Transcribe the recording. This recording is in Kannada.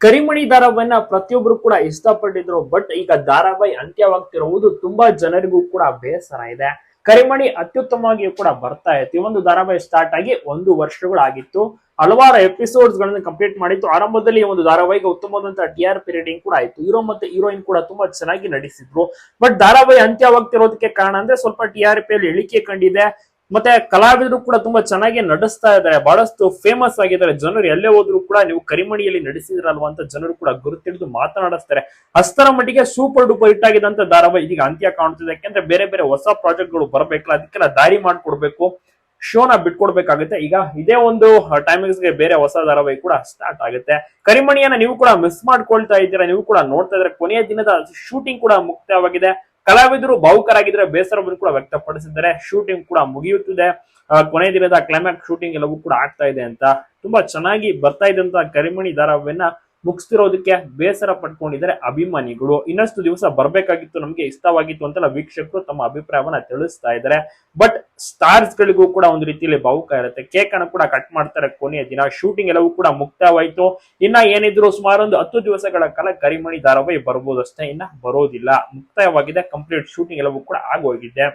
ಕರಿಮಣಿ ಧಾರಾವಾಹಿನ ಪ್ರತಿಯೊಬ್ರು ಕೂಡ ಇಷ್ಟಪಟ್ಟಿದ್ರು ಬಟ್ ಈಗ ಧಾರಾವಾಹಿ ಅಂತ್ಯವಾಗ್ತಿರುವುದು ತುಂಬಾ ಜನರಿಗೂ ಕೂಡ ಬೇಸರ ಇದೆ. ಕರಿಮಣಿ ಅತ್ಯುತ್ತಮವಾಗಿ ಕೂಡ ಬರ್ತಾ ಇತ್ತು. ಈ ಒಂದು ಧಾರಾವಾಹಿ ಸ್ಟಾರ್ಟ್ ಆಗಿ ಒಂದು ವರ್ಷಗಳಾಗಿತ್ತು. ಹಲವಾರು ಎಪಿಸೋಡ್ಸ್ ಗಳನ್ನ ಕಂಪ್ಲೀಟ್ ಮಾಡಿತ್ತು. ಆರಂಭದಲ್ಲಿ ಒಂದು ಧಾರಾವಾಹಿಗೆ ಉತ್ತಮವಾದಂತಹ ಟಿ ಆರ್ ಪಿ ಕೂಡ ಆಯ್ತು. ಹೀರೋ ಮತ್ತೆ ಹೀರೋಯಿನ್ ಕೂಡ ತುಂಬಾ ಚೆನ್ನಾಗಿ ನಟಿಸಿದ್ರು. ಬಟ್ ಧಾರಾವಾಹಿ ಅಂತ್ಯವಾಗ್ತಿರೋದಕ್ಕೆ ಕಾರಣ ಅಂದ್ರೆ ಸ್ವಲ್ಪ ಟಿ ಆರ್ ಪಿ ಅಲ್ಲಿ ಇಳಿಕೆ ಕಂಡಿದೆ. ಮತ್ತೆ ಕಲಾವಿದರು ಕೂಡ ತುಂಬಾ ಚೆನ್ನಾಗಿ ನಡೆಸ್ತಾ ಇದ್ದಾರೆ, ಬಹಳಷ್ಟು ಫೇಮಸ್ ಆಗಿದ್ದಾರೆ. ಜನರು ಎಲ್ಲೇ ಹೋದ್ರು ಕೂಡ ನೀವು ಕರಿಮಣಿಯಲ್ಲಿ ನಡೆಸಿದ್ರಲ್ವಾ ಅಂತ ಜನರು ಕೂಡ ಗುರುತಿಡಿದು ಮಾತನಾಡಿಸ್ತಾರೆ. ಅಷ್ಟರ ಮಟ್ಟಿಗೆ ಸೂಪರ್ ಡೂಪರ್ ಹಿಟ್ ಆಗಿದಂತ ಧಾರಾವಾಹಿ ಇದೀಗ ಅಂತ್ಯ ಕಾಣ್ತಿದೆ. ಯಾಕೆಂದ್ರೆ ಬೇರೆ ಬೇರೆ ಹೊಸ ಪ್ರಾಜೆಕ್ಟ್ಗಳು ಬರಬೇಕಲ್ಲ, ಅದಕ್ಕೆಲ್ಲ ದಾರಿ ಮಾಡ್ಕೊಡ್ಬೇಕು, ಶೋನ ಬಿಟ್ಕೊಡ್ಬೇಕಾಗುತ್ತೆ. ಈಗ ಇದೇ ಒಂದು ಟೈಮಿಂಗ್ಸ್ಗೆ ಬೇರೆ ಹೊಸ ಧಾರಾವಾಹಿ ಕೂಡ ಸ್ಟಾರ್ಟ್ ಆಗುತ್ತೆ. ಕರಿಮಣಿಯನ್ನ ನೀವು ಕೂಡ ಮಿಸ್ ಮಾಡ್ಕೊಳ್ತಾ ಇದ್ದೀರಾ, ನೀವು ಕೂಡ ನೋಡ್ತಾ ಇದ್ರೆ ಕೊನೆಯ ದಿನದ ಶೂಟಿಂಗ್ ಕೂಡ ಮುಕ್ತಾಯವಾಗಿದೆ ಕಲಾವಿದರು ಭಾವುಕರಾಗಿದ್ರೆ ಬೇಸರವನ್ನು ಕೂಡ ವ್ಯಕ್ತಪಡಿಸಿದ್ದಾರೆ. ಶೂಟಿಂಗ್ ಕೂಡ ಮುಗಿಯುತ್ತಿದೆ. ಕೊನೆ ದಿನದ ಕ್ಲೈಮ್ಯಾಕ್ಸ್ ಶೂಟಿಂಗ್ ಎಲ್ಲವೂ ಕೂಡ ಆಗ್ತಾ ಇದೆ ಅಂತ. ತುಂಬಾ ಚೆನ್ನಾಗಿ ಬರ್ತಾ ಇದ್ದಂತ ಕರಿಮಣಿ ಧಾರಾವಾಹಿಯನ್ನ ಮುಗಿಸ್ತಿರೋದಕ್ಕೆ ಬೇಸರ ಪಟ್ಕೊಂಡಿದ್ದಾರೆ ಅಭಿಮಾನಿಗಳು. ಇನ್ನಷ್ಟು ದಿವಸ ಬರಬೇಕಾಗಿತ್ತು, ನಮಗೆ ಇಷ್ಟವಾಗಿತ್ತು ಅಂತೆಲ್ಲ ವೀಕ್ಷಕರು ತಮ್ಮ ಅಭಿಪ್ರಾಯವನ್ನ ತಿಳಿಸ್ತಾ ಇದ್ದಾರೆ. ಬಟ್ ಸ್ಟಾರ್ಸ್ ಗಳಿಗೂ ಕೂಡ ಒಂದು ರೀತಿಯಲ್ಲಿ ಭಾವುಕ ಇರುತ್ತೆ. ಕೇಕ್ ಅನ್ನು ಕೂಡ ಕಟ್ ಮಾಡ್ತಾರೆ ಕೊನೆಯ ದಿನ. ಶೂಟಿಂಗ್ ಎಲ್ಲವೂ ಕೂಡ ಮುಕ್ತಾಯವಾಯ್ತು. ಇನ್ನ ಏನಿದ್ರು ಸುಮಾರು ಒಂದು ಹತ್ತು ದಿವಸಗಳ ಕಾಲ ಕರಿಮಣಿ ಧಾರಾವಾಹಿ ಬರ್ಬೋದಷ್ಟೇ ಇನ್ನ ಬರೋದಿಲ್ಲ. ಮುಕ್ತಾಯವಾಗಿದೆ ಕಂಪ್ಲೀಟ್ ಶೂಟಿಂಗ್ ಎಲ್ಲವೂ ಕೂಡ ಆಗೋಗಿದೆ.